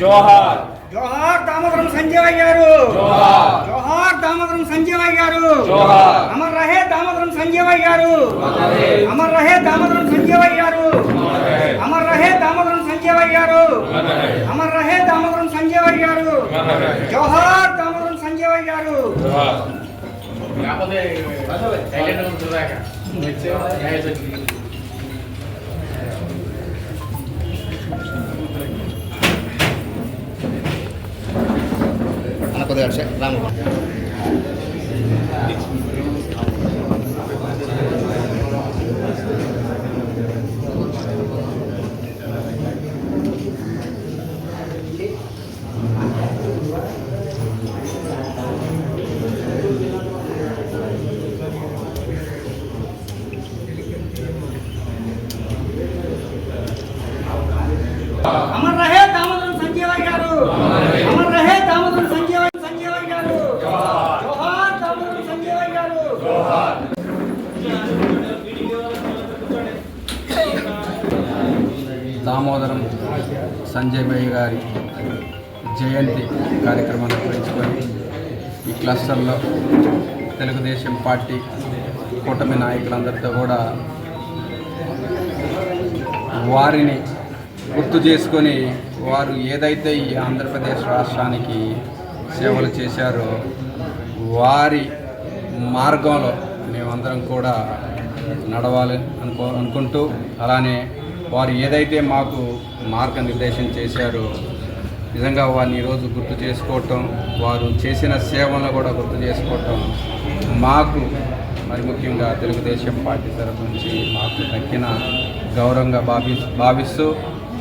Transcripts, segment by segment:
జోహార్. జోహార్ దామోదరం సంజయ్ గారు. జోహార్. జోహార్ దామోదరం సంజయ్ గారు. జోహార్. అమర్ రహే దామోదరం సంజయ్ గారు. అమర్ రహే. దామోదరం సంజయ్ గారు. అమర్ రహే. దామోదరం సంజయ్ గారు. అమర్ రహే. దామోదరం సంజయ్ గారు. జోహార్ దామోదరం సంజయ్ గారు. అన్న de Vamos. దామోదరం సంజయ్ భయ్య గారి జయంతి కార్యక్రమాన్ని నిర్వహించుకొని ఈ క్లస్టర్లో తెలుగుదేశం పార్టీ కూటమి నాయకులందరితో కూడా వారిని గుర్తు చేసుకొని వారు ఏదైతే ఈ ఆంధ్రప్రదేశ్ రాష్ట్రానికి సేవలు చేశారో వారి మార్గంలో మేమందరం కూడా నడవాలి అనుకో అనుకుంటూ అలానే వారు ఏదైతే మాకు మార్గనిర్దేశం చేశారో నిజంగా వారిని ఈరోజు గుర్తు చేసుకోవటం వారు చేసిన సేవలను కూడా గుర్తు చేసుకోవటం మాకు మరి ముఖ్యంగా తెలుగుదేశం పార్టీ తరఫు నుంచి మాకు దక్కిన గౌరవంగా భావి భావిస్తూ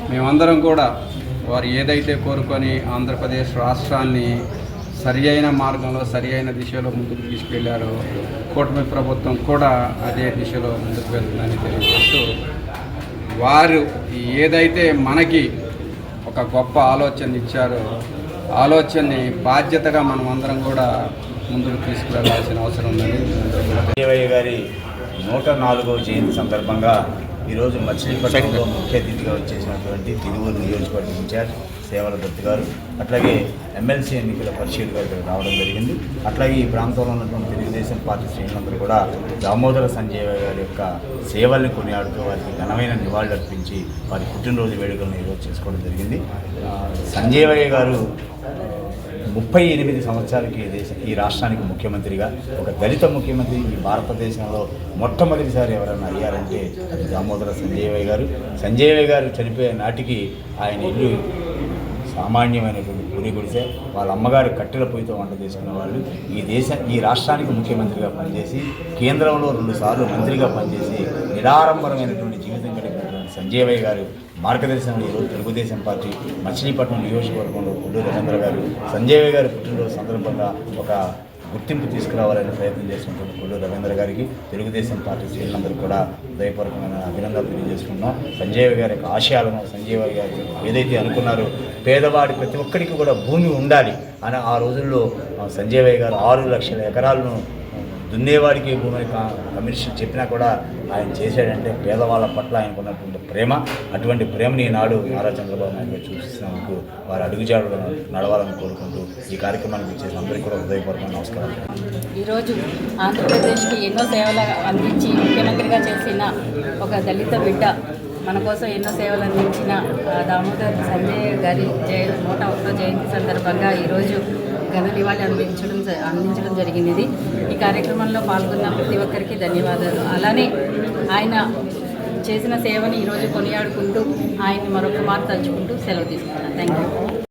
మేమందరం కూడా వారు ఏదైతే కోరుకొని ఆంధ్రప్రదేశ్ రాష్ట్రాన్ని సరి అయిన మార్గంలో సరి అయిన దిశలో ముందుకు తీసుకెళ్ళారో కూటమి ప్రభుత్వం కూడా అదే దిశలో ముందుకు వెళ్తుందని తెలియజేస్తూ వారు ఏదైతే మనకి ఒక గొప్ప ఆలోచన ఇచ్చారో ఆలోచనని బాధ్యతగా మనం అందరం కూడా ముందుకు తీసుకువెళ్ళాల్సిన అవసరం ఉందని గారి నూట నాలుగవ జయంతి సందర్భంగా ఈరోజు మచిలీపట్నంలో ముఖ్య అతిథిగా వచ్చేసినటువంటి తిరువూరు నియోజకవర్గ ఇన్ఛార్జ్ సేవల దత్తు గారు అట్లాగే ఎమ్మెల్సీ ఎన్నికల పరిశీలి గారు ఇక్కడ రావడం జరిగింది. అట్లాగే ఈ ప్రాంతంలో ఉన్నటువంటి తెలుగుదేశం పార్టీ శ్రేణులందరూ కూడా దామోదర సంజయ్ గారి యొక్క సేవల్ని కొనియాడుతూ వారికి ఘనమైన నివాళులు అర్పించి వారి పుట్టినరోజు వేడుకలను ఈరోజు చేసుకోవడం జరిగింది. సంజయ్ గారు ముప్పై ఎనిమిది సంవత్సరాలకి ఈ దేశ ఈ రాష్ట్రానికి ముఖ్యమంత్రిగా ఒక దళిత ముఖ్యమంత్రి ఈ భారతదేశంలో మొట్టమొదటిసారి ఎవరైనా అయ్యారంటే దామోదర సంజయ్ గారు. సంజయ్ గారు చనిపోయే నాటికి ఆయన ఇల్లు సామాన్యమైనటువంటి పూరి గుడిసే వాళ్ళ అమ్మగారు కట్టెల పొయ్యితో వంట చేసుకునే వాళ్ళు ఈ దేశ ఈ రాష్ట్రానికి ముఖ్యమంత్రిగా పనిచేసి కేంద్రంలో రెండుసార్లు మంత్రిగా పనిచేసి నిరారంభరమైనటువంటి జీవితం సంజీవయ్య గారు మార్గదర్శనంలో ఈరోజు తెలుగుదేశం పార్టీ మచిలీపట్నం నియోజకవర్గంలో పుల్లూరు రవీంద్ర గారు సంజీవయ్య గారి పుట్టినరోజు సందర్భంగా ఒక గుర్తింపు తీసుకురావాలని ప్రయత్నం చేసినటువంటి కొల్లూరు రవీంద్ర గారికి తెలుగుదేశం పార్టీ శ్రేణులందరూ కూడా హృదయపూర్వకమైన అభినందనలు తెలియజేసుకున్నాం సంజయ్ గారి యొక్క ఆశయాలను సంజయ్ గారు ఏదైతే అనుకున్నారో పేదవాడి ప్రతి ఒక్కరికి కూడా భూమి ఉండాలి అని ఆ రోజుల్లో ఆ, సంజయ్ గారు ఆరు లక్షల ఎకరాలను దున్నేవాడికి భూమి కమిషన్ చెప్పినా కూడా ఆయన చేశాడంటే పేదవాళ్ళ పట్ల ఆయనకు ఉన్నటువంటి ప్రేమ అటువంటి ప్రేమని ఈనాడు నారా చంద్రబాబు నాయుడు గారు చూపిస్తున్నందుకు వారు అడుగుజాడలను నడవాలని కోరుకుంటూ ఈ కార్యక్రమానికి వచ్చేసిన అందరికీ కూడా హృదయపూర్వక నమస్కారం ఈరోజు ఆంధ్రప్రదేశ్కి ఎన్నో సేవలు అందించి ముఖ్యమంత్రిగా చేసిన ఒక దళిత బిడ్డ మన కోసం ఎన్నో సేవలు అందించిన దామోదర్ సంజయ్ గారి జయ నూట ఒకటో జయంతి సందర్భంగా ఈరోజు ఘన నివాళి అందించడం జ- అందించడం జరిగింది ఇది. ఈ కార్యక్రమంలో పాల్గొన్న ప్రతి ఒక్కరికి ధన్యవాదాలు. అలానే ఆయన చేసిన సేవని ఈరోజు కొనియాడుకుంటూ ఆయన్ని మరొక మారు తలుచుకుంటూ సెలవు తీసుకున్నాను థ్యాంక్ యూ